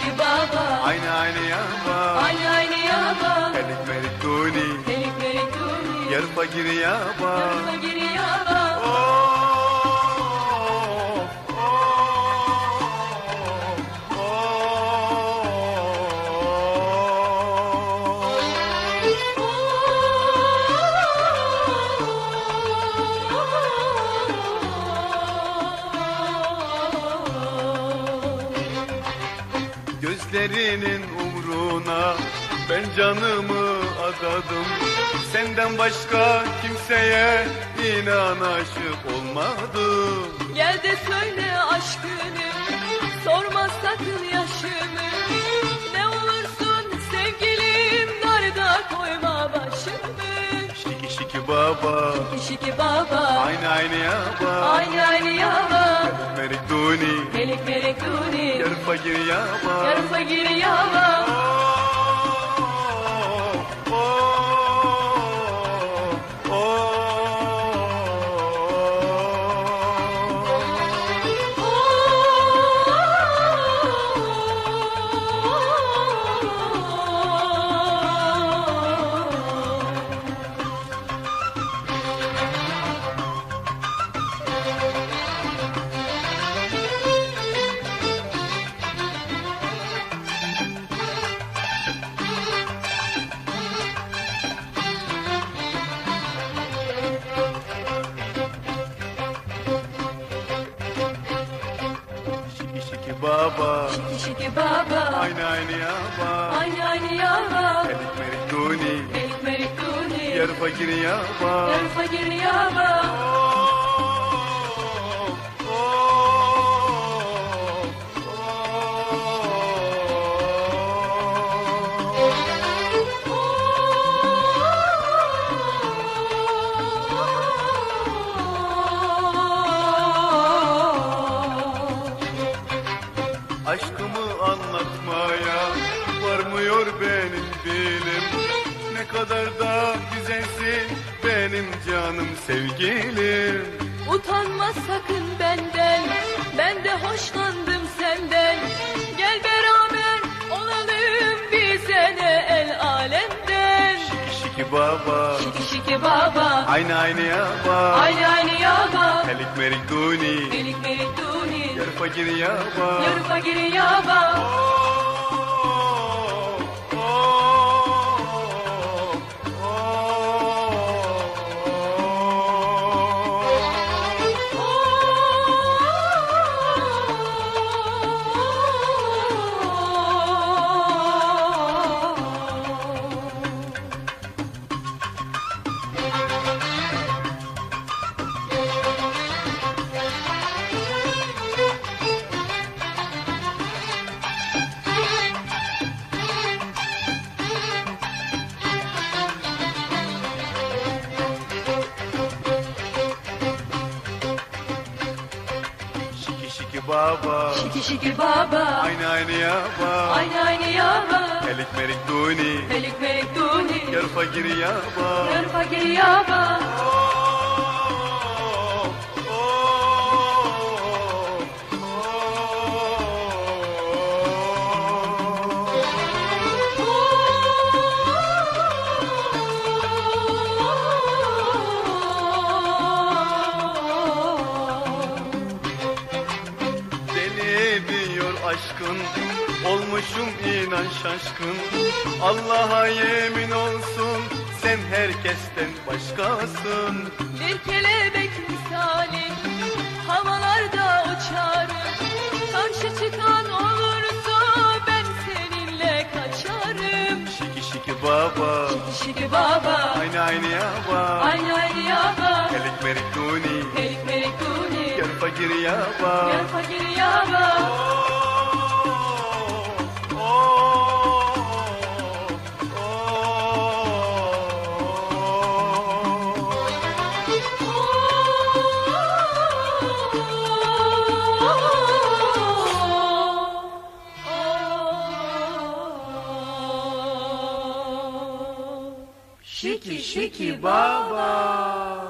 şiki baba. Aynı aynı yaba Aynı aynı yaba Helik melik duni Melik melik duni Yer fakir yaba Yarıma giri yaba Oh, oh, Gözlerinin umruna ben canımı adadım. Senden başka kimseye inan aşık olmadım. Gel de söyle aşkını Sorma sakın yaşımı Baba. Şiki baba. Aynı aynı yaba. Aynı aynı yaba. Merik duni. Melik melik duni. Yer fakir yaba. Yarıma baba. Şiki şiki baba. Aynı aynı yaba. Aynı aynı yaba. Melik merik duni. Melik melik duni. Yer fakir yaba. Yarıma giri yaba. Oh, Aşkımı anlatmaya varmıyor benim dilim. Ne kadar da güzelsin benim canım sevgilim. Utanma sakın benden Ben de hoşlandım senden. Gel beraber olalım bize ne el alemden. Şiki şiki baba. Şiki şiki baba. Aynı aynı yaba Aynı aynı yaba Helik merik duni. Melik melik duni fakir yaba Yarıma giri yaba Oh, baba. Şiki şiki baba. Aynı aynı yaba Aynı aynı yaba Helik merik duni. Melik melik duni. Yer fakir yaba Yarıma giri yaba Oh, Olmuşum inan şaşkın. Allah'a yemin olsun Sen herkesten başkasın. Bir kelebek misali havalarda uçarım Karşı çıkan olursa ben seninle kaçarım. Şiki şiki baba. Şiki baba. Aynı aynı yaba. Aynı aynı yaba. Helik merik duni. Melik melik duni. Yer fakir yaba. Gel fakir yaba. Oh, Şiki şiki baba